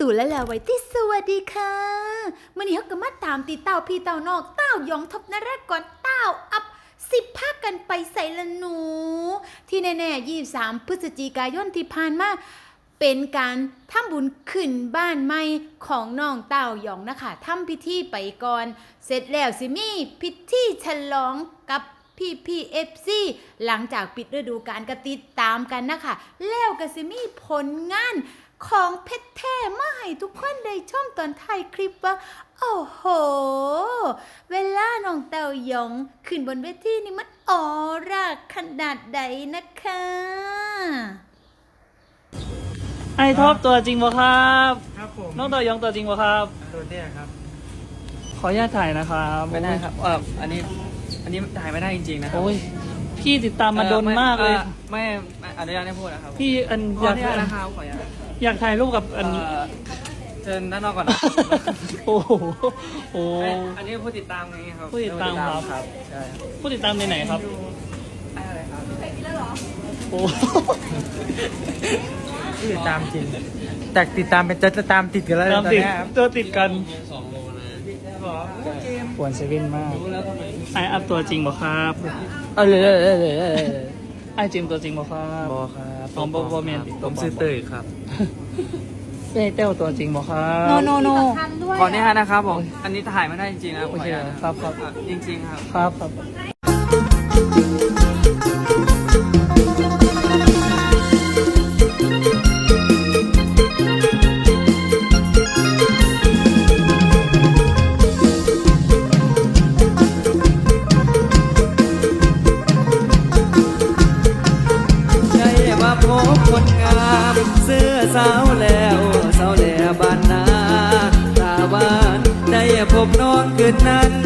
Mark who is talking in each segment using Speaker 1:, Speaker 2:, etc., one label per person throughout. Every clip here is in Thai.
Speaker 1: ตู่และแล้วไว้ที่สวัสดีค่ะมื่อนี้เขาก็มาตามตีเต้าพี่เต้านอกเต้ายองทบนรกก่อนเต้าอัพสิบภาคกันไปใส่ละหนู ที่แน่ๆยี่สามพฤศจิกายนที่ผ่านมาเป็นการทำบุญขึ้นบ้านใหม่ของน้องเต้ายองนะคะทำพิธีไปก่อน เสร็จแล้วสิมีพิธีฉลองกับ พี่พี่เอฟซีหลังจากปิดฤดูกาลก็ติดตามกันนะคะ แล้วก็สิมีผลงานของเพชรแท้มาให้ทุกคนได้ชมตอนถ่ายคลิปว่า โอ้โห เวลาน้องเต้ายอง ขึ้นบนเวทีนี่มันออร่าขนาดใดนะคะ
Speaker 2: ไอท็อปตัวจริงบ่ครับ
Speaker 3: ครับผม
Speaker 2: น้องตัวยองตัวจริงบ่ครับ
Speaker 3: ตัวเตี้ยครับ
Speaker 2: ขออนุญาตถ่ายนะครับ
Speaker 4: ไม่ได้ครับเอออันนี้ อันนี้ถ่ายไม่ได้จริงๆนะครับ
Speaker 2: โอ้ยพี่ติดตามมาโดน
Speaker 4: เอ่อไมา
Speaker 2: กเลย
Speaker 4: อ่อไม่ไม่อนุญาตให้พูดนะครับ
Speaker 2: พี่อัน
Speaker 4: ข
Speaker 2: อ
Speaker 4: อยาอกนุญาตนะครับขออนุญาต
Speaker 2: อยากถ่ายรูปกับอัน
Speaker 4: เอ่อเชิญด้านนอกก่อนนะ
Speaker 2: โอ้โหโอ้
Speaker 4: เอ้ยอันนี้ผู้ติดตามไงครับ
Speaker 2: ผู้ติดตามครับ
Speaker 4: ครับใช่ครับ
Speaker 2: ผู้ติดตามในไหนครับ
Speaker 4: อะไรครับ
Speaker 2: โอ้
Speaker 3: ติดตามจริง แต่ติดตามเป็นจะจะตามติดกันแล้ว
Speaker 2: ตาม
Speaker 3: ตอน
Speaker 2: ติด
Speaker 3: เนี้ยครับ
Speaker 2: ตัวติดกัน
Speaker 3: บอก
Speaker 2: ปวนเซเว่นมากไออัพตัวจริงบ่ครับ
Speaker 3: เออเลยเลยเลย
Speaker 2: ไอจิมตัวจริงบ่ครับ
Speaker 3: บอครับ
Speaker 2: อ๋อบอบอแมน
Speaker 3: ผมซื้อเตยครับ
Speaker 2: เต้เต้วตัวจริงบ่ครับ
Speaker 1: โนโนโน
Speaker 4: ขออนุญาตนะครับผมอันนี้ถ่ายไม่ได้จริงๆนะ
Speaker 2: โอ
Speaker 4: ขออ
Speaker 2: เค
Speaker 4: นุญาตนะครับ
Speaker 2: ครับ
Speaker 4: อะจริงๆครับ
Speaker 2: ครับครับ
Speaker 4: እናት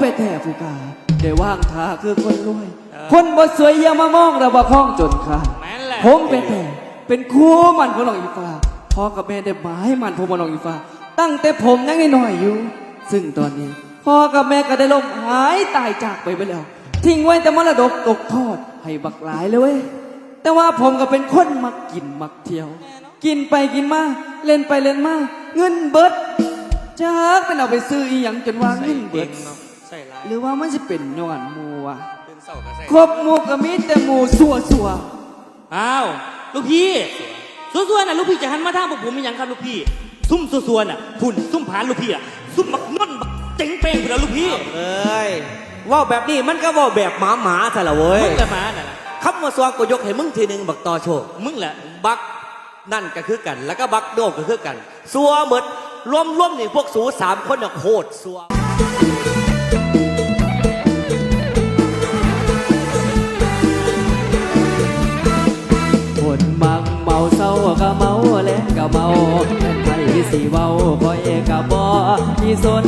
Speaker 4: ไปแท่ผู้กาได้ว่างทาคือคนรวย คนบ่สวยอย่ามามองเราบ่คล้องจนขาด
Speaker 2: แม่นแหละ
Speaker 4: ผมเป็นแต่เป็นครูมันของน้องอีฟ้าพ่อกับแม่ได้หมายมันผมกับน้องอีฟ้าตั้งแต่ผมยังน้อยๆอยู่ ซึ่งตอนนี้พ่อกับแม่ก็ได้ล่มหายตายจากไปไปแล้ว ทิ้งไว้แต่มรดกตกทอดให้บักหลายเลยเว้ยแต่ว่าผมก็เป็นคนมักกินมักเที่ยว กินไปกินมาเล่นไปเล่นมาเงินเบิดจากเป็นเอาไปซื้ออีหยังจนว่าเงินเบิด
Speaker 2: ใส่ร้าย
Speaker 4: หรือว่ามันจะเป็นย้อนหมูวะครบหมูก็มีแต่หมูสัวสัวๆ
Speaker 5: อ้าวลูกพี่ส่วนๆน่ะลูกพี่จะหันมาทางพวกผมมีหยังครับลูกพี่ ซุ่มส่วนๆน่ะพุ่นซุ่มผานลูกพี่อะซุ่มมักน่นบักเจ๋งเป้งไปแล้วลูกพี่
Speaker 6: เอ้ยเว่าแบบนี้มันก็เว่าแบบหมาหมาซะละเว้ย
Speaker 5: มึงละมาน่ะนะ
Speaker 6: คำว่าสวงก็ยกให้มึงทีหนึ่งบักต่อโชค
Speaker 5: มึงแหละ
Speaker 6: บักนั่นก็คือกัน แล้วก็บักโดกก็คือกัน สัวหมดรวมรวมๆนี่พวกสูสามคนน่ะโคตรสัว
Speaker 4: ค ก็เมาแลงก็เมาแม่ไผสิเว้าคอยก็บ่มีสน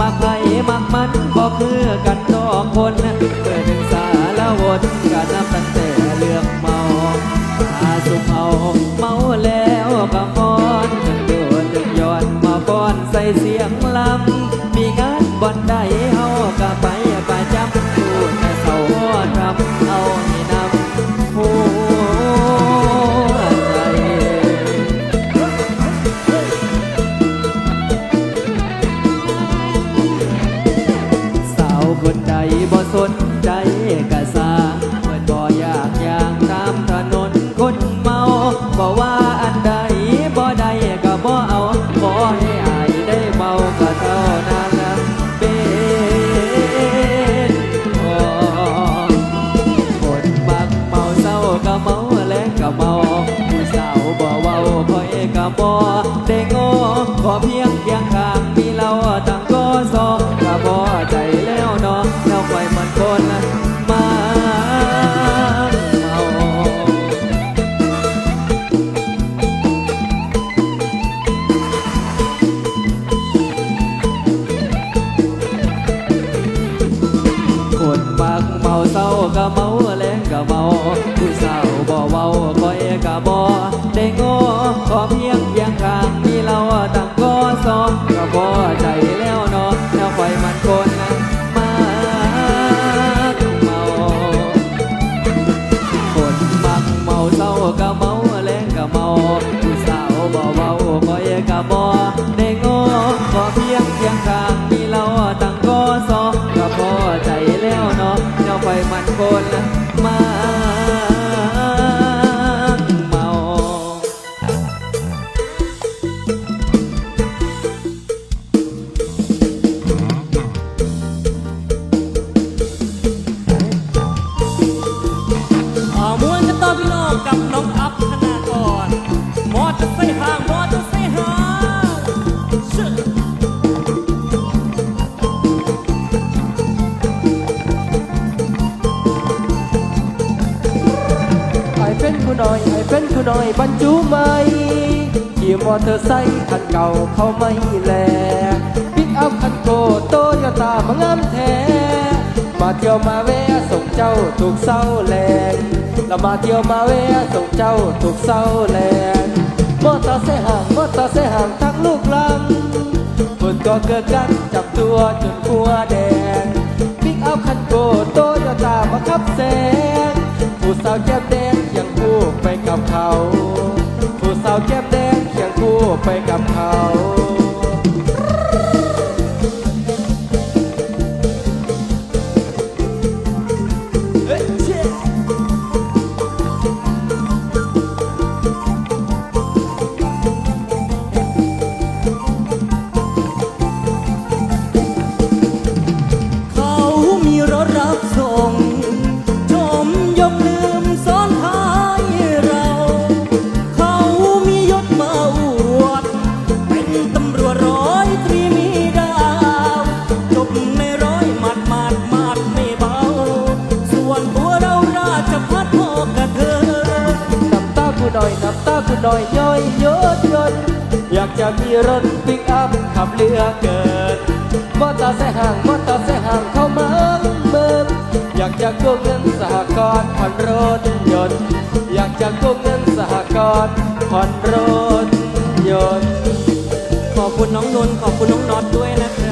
Speaker 4: มักไผมักมันบ่คือกันดอกคนเกิดเป็นสารวนก็นับตั้งแต่เรื่องเมาอาสุขเอาเมาแล้วก็มอนจังโดนจังย้อนมาป้อนใส่เสียงลำมีงานบ่อนใด ข
Speaker 7: ผู้าวบ่เว้าคอยกะบ่ ไอเป็นผู้น้อยบรรจุไหมขี่มอเตอร์ไซค์คันเก่าเขาไม่แลปิกอัพคันโกโตโยต้ามางามแท้มาเที่ยวมาแวะส่งเจ้าถู เศร้าแรงแล้วมาเที่ยงเจ้าถูกเศร้าแรงมอเตอร์ไซค์ห่างมอเตอร์ไซค์ห่างทั้งลูกลำฝนก็เกิดกันจับตัวจนหัวแดงปิกอัพคันโกโตโยต้ามาขับแซงผู้สาวแก้มแดงเคียงคู่ไปกับเขา ผู้สาวแก้มแดงเคียงคู่ไปกับเขา
Speaker 5: อั
Speaker 7: พขับเรือเกิดมอเตอร์ไซค์ห่างมอเตอร์ไซค์ห่างเข้าเมืองเมืองอยากจะกู้เงินสหกรณ์ผ่อนรถยนต์อยากจะกู้เงินสหกรณ์ผ่อนรถยนต์
Speaker 5: ขอบคุณน้องนนท์ขอบคุณน้องน็อตด้วยนะครับ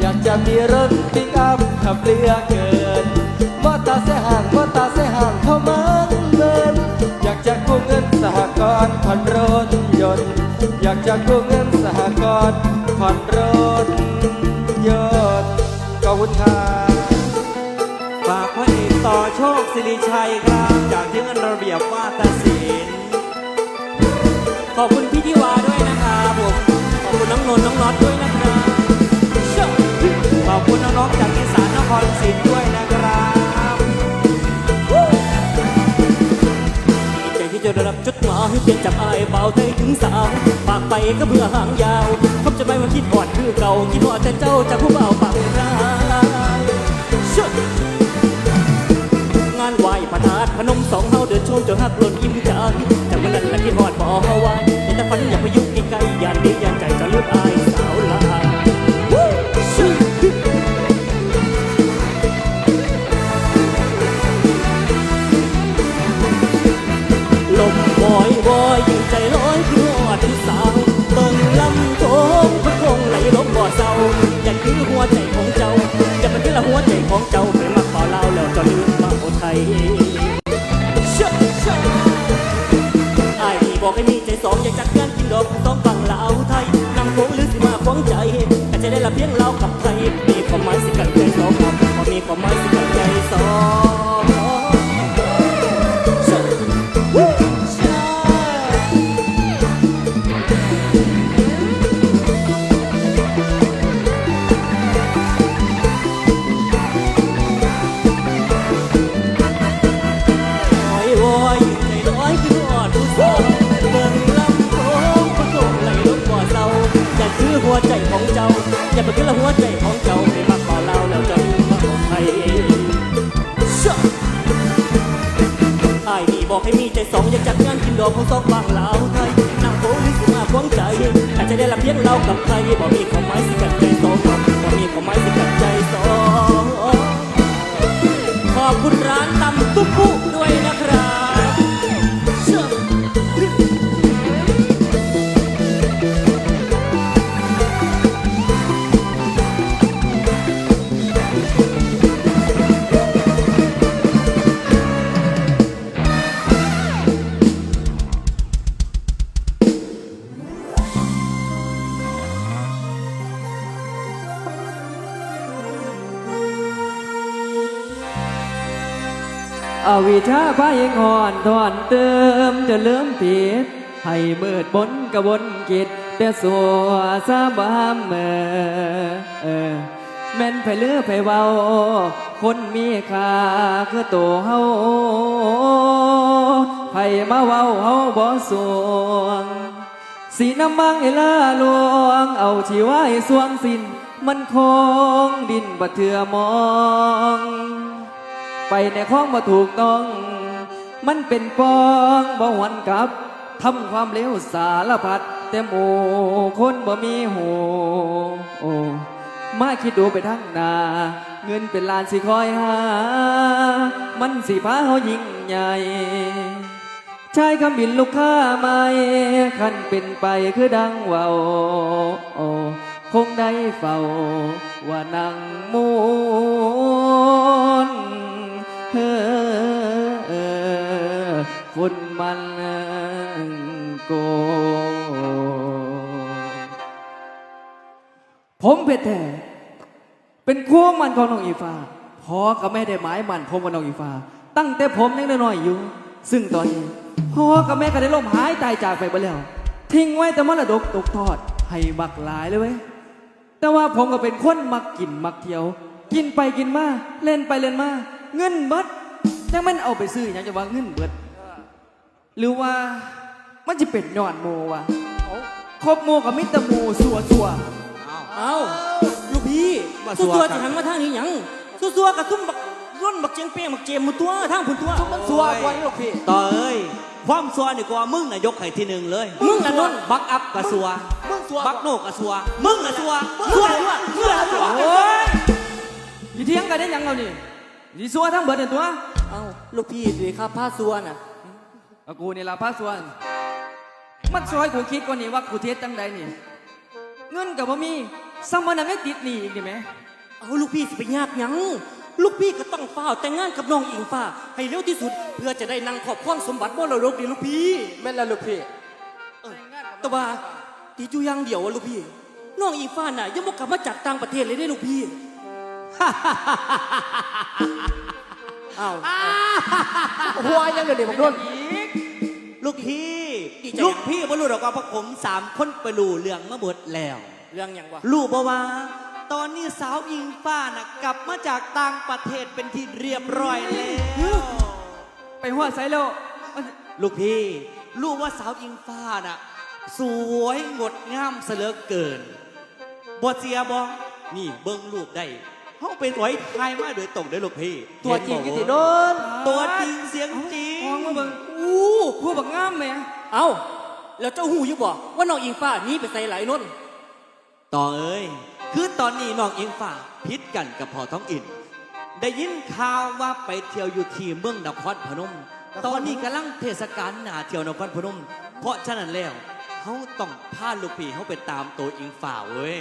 Speaker 5: อ
Speaker 7: ยากจะมีรถปิกอัพขับเรือเกินมอตอร์ไซค์ห่างมอตอร์ไซค์ห่างเข้ามาเงินอยากจะกู้เงินสหกรณ์ผ่อนรถยนต์อยากจะกู้เงินสหกรณ์ผ่อนรถยนต์ขอบคุณครับ
Speaker 5: ฝากพระเอกต่อโชคสิริชัยครับจากที่งานระเบียบวาทศิลป์ขอบคุณพี่ทิวา กไปก็เบื่อหางยาวคบจะไม่มาคิดหอดคือเก่าคิดหอดแต่เจ้าจากผู้เบาปากร้ายชื่องานไหวพระธาตุพนมสองเฮาเดินชมจนหักหล่นยิ้มจางจากวันนั้นละที่หอดบ่เฮาไว้แต่ฝันอยากไปยู่ใกล้ๆยานดียานใจจะเลือกอายสาวลาวู้ชื่อลมบอยบอย อย่าคือหัวใจของเจ้า จะมันคือละหัวใจของเจ้าไปมักเป่าเล่าแล้วจะลืมมาโอไทยไอ้นี่บอกให้มีใจสองอยากจัดงานกินดอกต้องฟังลาวไทยนำโค้งหรือสิมาควงใจแต่จะได้ละเพียงเรากับไทย หัวใจของเจ้า อย่าไปคือละหัวใจของเจ้าให้มาขอเล่าแล้วเจะมาขอใครไอ้ายนี่บอกให้มีใจสองอยากจัดงานกินดอกของสองบางลาวไทยนางโค้งสิมาควงใจอาจจะได้รับเพียงเรากับใครบอกมีความหมายสิกันใจสองบอกมีความหมายสิกันใจสองขอบคุณร้านตำตุ๊กปุ๊ วิชา
Speaker 4: พายังอ่อนถอนเติมจะเลื่อมผิดให้มืดบนกระบนกิจแต่สัวซาบามเมออแม่นไปเลือไปเบาคนมีค่าคือตัวเฮาไผมาเว้าเฮาบ่สวง สีน้ำมังให้ล่าลวง เอาชีวายสวงสิน มันคงดินบัดเถื่อมอง ไปในข้องมาถูกต้อง มันเป็นปองบ่หวนกลับทำความเลวสารพัดแต่หมู่คนบ่มีหูโอ้มาคิดดูไปทั้งนา เงินเป็นล้านสิคอยหา มันสิพาเฮายิ่งใหญ่ใช้คำบินลูกค้าไม่คันเป็นไปคือดังเว่าโอ้คงได้เฝ้าว่านังมูน อฝุ่นมันโก ผมเพชรแท้เป็นคู่มันของน้องอีฟ้าพอกับแม่ได้หมายมันผมกับน้องอีฟ้า ตั้งแต่ผมยังน้อยอยู่ ซึ่งตอนนี้พ่อกับแม่ก็ได้ล่มหายตายจากไปไปแล้ว ทิ้งไว้แต่มรดกตกทอด ให้บักหลายเลยเว้ยแต่ว่าผมก็เป็นคนมักกินมักเที่ยว กินไปกินมาเล่นไปเล่นมา เงินเบิดยังมันเอาไปซื้อหยังจะว่าเงินเบิด หรือว่ามันจะเป็นย้อนโมวะครบโมกับมิตรโมสัวสัว
Speaker 5: เอ้าลูกพี่
Speaker 6: มาสั
Speaker 5: สู้
Speaker 6: ว
Speaker 5: ตัว
Speaker 6: กั
Speaker 5: จะ
Speaker 6: น
Speaker 5: หันมาทางนี้หยังสู้ตัวกับซุ่มบักร่นบักเจียงเปียงบักเจมมุตัวทางผุนตัว
Speaker 6: สัวกว่านี้หรอกพี่ ต่อเอ้ย ความสัวนี่กว่ามึงน่ะยกให้ที่หนึ่งเลย
Speaker 5: มึงน่ะนน
Speaker 6: บักอัพกับสัว
Speaker 5: มึงสัว
Speaker 6: บักโนกกับสัว มึงน่ะสัวสัวสัวสัวสัว
Speaker 4: โอ้ยอย่าเถียงกันได้หยังเอานี่ ดีสัวทั้งเบิดเนี่ยตัว
Speaker 5: เอ้าลูกพี่ดีครับผ้าสัวน่ะ
Speaker 4: เอากูนี่ละพระส่วน มันซอยกูคิดกว่านี้ว่ากูเทศจังใดนี่ เงินกับบ่มีสมนันไม่ติดหนี้อีกนี่ไหม
Speaker 5: เอาลูกพี่สิไปยากหยังลูกพี่ก็ต้องเฝ้าวแต่งงานกับน้องอิงฟ้า ให้เร็วที่สุด เพื่อจะได้นั่งขอบครองสมบัติมรดกดีลูกพี่แม่นแล้วลูกพี่แต่ว่าตีจูอยังเดียวอะลูกพี่น้องอิงฟ้าน่ะยังบ่กลับมาจากต่างประเทศเลยได้ลูกพี่ อ้าว
Speaker 6: หัวยังเดี๋ยวผมโดนลูกพี่
Speaker 5: ดีใจ
Speaker 6: ลูกพี่บรรลุดอกว่าพวกผมสามคนไปรู้เรื่องมาหมดแล้ว
Speaker 5: เรื่องหยังวะ
Speaker 6: รู้บ่ว่า ตอนนี้สาวอิงฟ้าน่ะกลับมาจากต่างประเทศเป็นที่เรียบร้อยแล้ว
Speaker 4: ไปหัวไซโล
Speaker 6: ลูกพี่ รู้ว่าสาวอิงฟ้าน่ะ สวยงดงามเสยเหลือเกินบ่เสียบ่นี่เบิ่งรูปได้ เฮาไปสวยทายมาโดยตรงเด้อลูกพี่
Speaker 4: ตัวจริง
Speaker 6: เห็
Speaker 4: กิ
Speaker 6: น
Speaker 4: ติ
Speaker 6: บ่
Speaker 4: โดน
Speaker 6: ตัวจริงเสียงจริง
Speaker 4: มองมาเบิ่งอู้ผู้บักงามแหม่
Speaker 5: เอ้าแล้วเจ้าหูอยู่บ่ว่าน้องอิงฟ้าหนี่ไปใส่ไหลายนน
Speaker 6: ต่อเอ้ยคือตอนนี้น้องอิงฟ้าพิษกันกับพ่อท้องอินได้ยินข่าวว่าไปเที่ยวอยู่ที่เมืองนครพนม ตอนนี้กำลังเทศกาลหนาเที่ยวนครพนม เพราะฉะนั้นแล้วเขาต้องพาลูกพี่เขาไปตามตัวอิงฟ้าเว้ย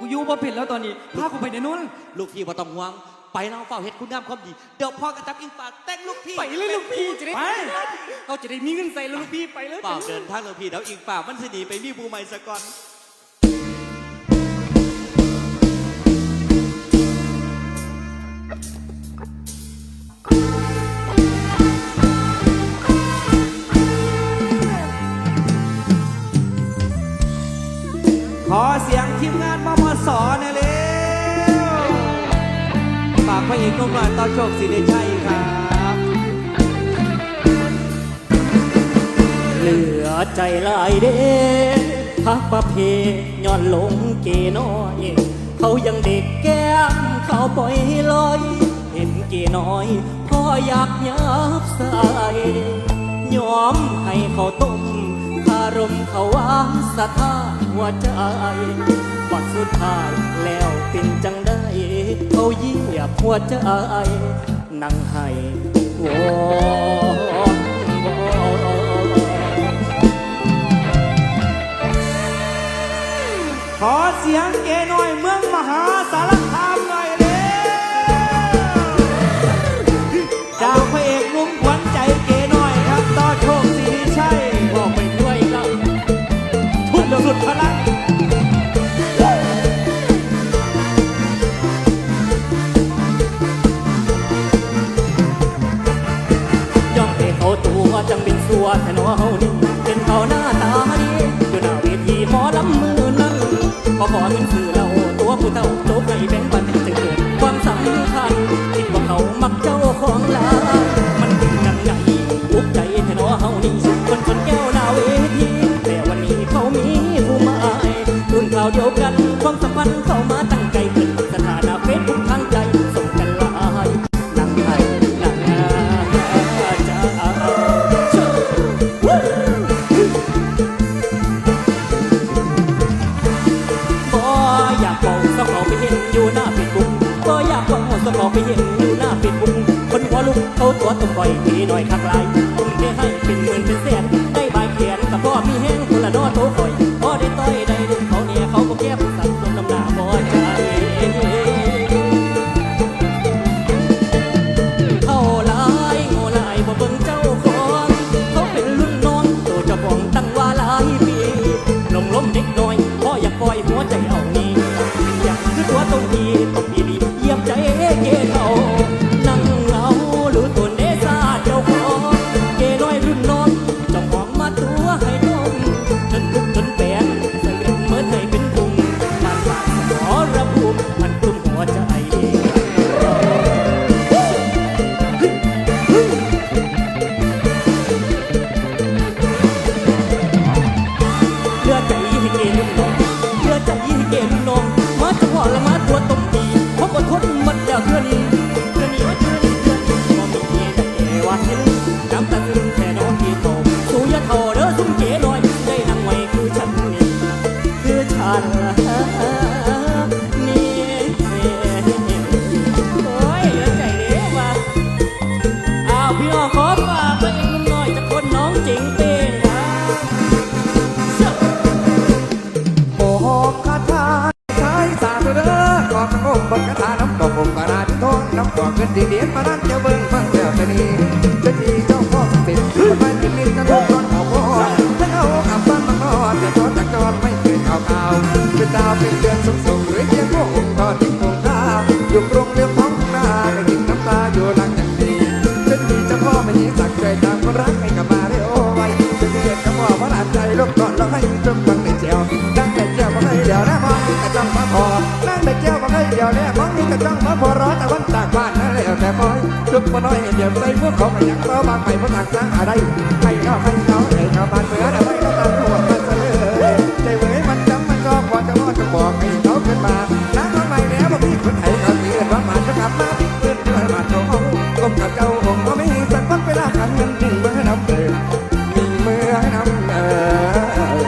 Speaker 4: กูอยู่บ่ผิดแล้วตอนนี้พากูไปในนู้น
Speaker 6: ลูกพี่บ่ต้องห่วง ไปเราเฝ้าเฮ็ดคุณงามความดี เดี๋ยวพ่อกระจับอิงฟ้าแต่งลูกพี่
Speaker 5: ไปเลยลูกพี่จะได้เขาจะได้มีเงินใส่แล้วลูกพี่ไปเลย
Speaker 6: เปล่าเดินทางลูกพี่เดี๋ยวอิงฟ้ามันสิหนีไปมีผู้ใหม่ซะก่อนขอเสียงทีมงานมม พระเอกนุ่มหน่อยตอนโชคศรีเดชัยครับ
Speaker 5: เหลือใจหลายเด้พักประเพย้อนลงเกน้อยเขายังเด็กแก้มเขาปล่อยลอย เห็นเกน้อยพ่ออยากยับส่ยยอมให้เขาต้มคารมเขาวางสะท้าหัวใจ บัดสุดท้ายแล้วเป็นจังได้เขาเหยียบหัวใจนั่งให้วอ
Speaker 3: จัง
Speaker 5: เป็นสัวแต่น้อเฮานี่เป็นเขาหน้าตาดีอยู่หน้าเวทีหมอลำมือนั้นพอขอเงินซื้อเราตัวผู้เฒ่าโจกให้แบ่งปัน คือตัวตรงทีต้องดีเยี่ยมใจเกเขานั่งเหงาหรือตัวเดซ่าเจ้าของเกน้อยรุ่นน้องเจ้าของมาตัวให้นมจนทุกจนแปนใส่เป็นเมื่อนให้เป็นพุงผ่านผ่านสมอระบุมันกลุ่มหัวใจเลือใจให้เกลุ่มน้องเลือใจให้เกลุ่มน้องมาจังหวะละ เป็นเดื
Speaker 8: อนสุกสุกหรือเพียงพวกองค์กรที่คงค่าอยู่กรงเรียบท้องหน้าได้กินน้ำตาอยู่หลังอย่างดีจะทีเจ้าพ่อไม่มีสักใจตามคนรักให้กลับมาเร็วไวจะเรียกกับว่าพระราใจลูกก่อนแล้วให้จมฟังในเจียวดังแต่เจียวมาให้เดี๋ยวนะมองกระจังมาพอนั่งแต่เจียวมาให้เดี๋ยวเนี่ยมองนี่กระจังมาพอร้อนแต่วันจากบ้านนั่นแล้วแต่คอยลุกมาน้อยเดี๋ยวใส่พวกเขาไปยังเต้าบางไปเพวกทางสร้างอะไรให้เขาให้ กับเจ้าองค์ก็ไม่สักวันเวลาขันเงินถึงเมื่อน้ำเดือมีเมื่อน้ำเออ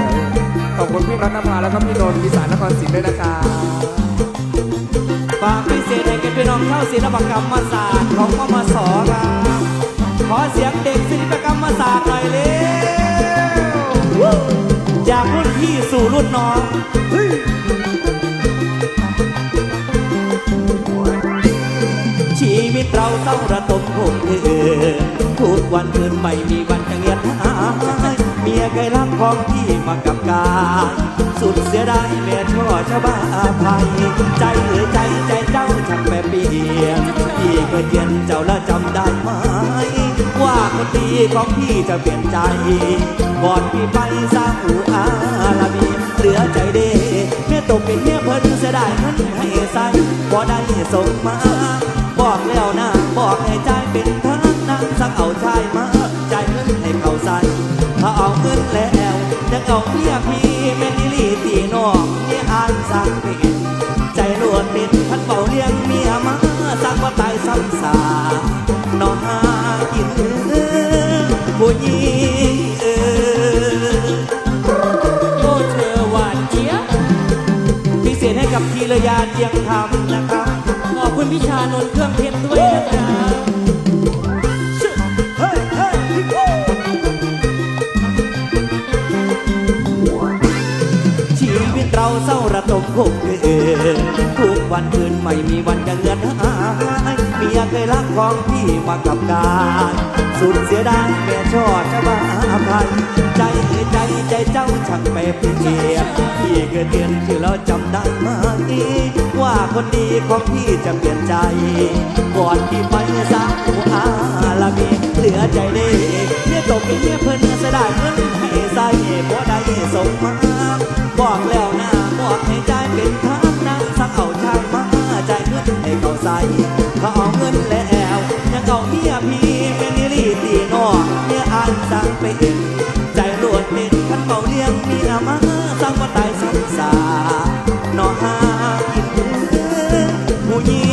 Speaker 8: ขอบคุณพี่รัตนภาแล้วก็พี่โดนอีสานนครศรีด้วยนะครับ
Speaker 3: ฝากพิเศษให้แก่พี่น้องเข้าศิลปกรรมศาสตร์ของมมสครับขอเสียงเด็กศิลปกรรมศาสตร์หน่อยเร็วจากรุ่นพี่สู่รุ่นน้อง
Speaker 5: วิตเราต้องระดมทุนเถือทุกวันคืนไม่มีวันจะเงียบหายเมียไกลลักของพี่มากับกายสุดเสียดายเมียช่อชะบ้าภัยใจเอ่ยใจใจเจ้าช่างแปรเปลี่ยนพี่เคยเขียนเจ้าแล้วจำได้ไหมว่าคนดีของพี่จะเปลี่ยนใจก่อนพี่ไปสร้างอูอาลาบีเหลือใจเด้เมียตกเป็นเมียเพิ่นเสียดายเงินให้ใส่บ่ได้ส่งมา บอกแล้วนะ บอกให้ใจเป็นทางนางสักเอาชายมาใจเงินให้เขาใส่ถ้าเอาเงินแล้วจะเอาเมียพี่แม่นอี่
Speaker 6: ตีน้องเนี่ยอ่านสังเป็นใจรวดเป็นพันเป่าเลี้ยงเมียมาสักว่าตายซ้ำสาน้องหากินผู้หญิงเออ
Speaker 5: โอ้เธอหวานเจี๊ยบ
Speaker 6: พิเศษให้กับทีระยาเจียงคำนะครับ
Speaker 5: คุณพิชานนท์เครื่องเพชรด้วยนะครับ
Speaker 6: ชีวิตเราเศร้าระทมคงเอ ทุกวันคืนไม่มีวันจะเงินหายเมียเคยรักของพี่มากับการ สุดเสียดายแม่ชอดจะบ้าพัน ใจใจใจเจ้าช่างไปเปลี่ยนพี่เกิดเดือนที่เราจำได้ไหมว่าคนดีของพี่จะเปลี่ยนใจ ก่อนที่ไปสาวอาละมีเหลือใจเด็กเนี่ยตกเป็นเนี่ยเพิ่นเสยดายเงินให้ใส่บ่ได้ส่งมาบอกแล้วนะบอกให้ใจเป็นทางนาง สักเอาชายมาจ่ายเงินให้เขาใส่เขาเอาเงินแล้วยังเอาเมียพีเป็นนิรีตีนอเนี่ยอ่านสั่งไปเองใจรวดเม็นขันเป่าเลี้ยงเมียมาสั่งว่าตายสังสารนอหากินผู้หญิง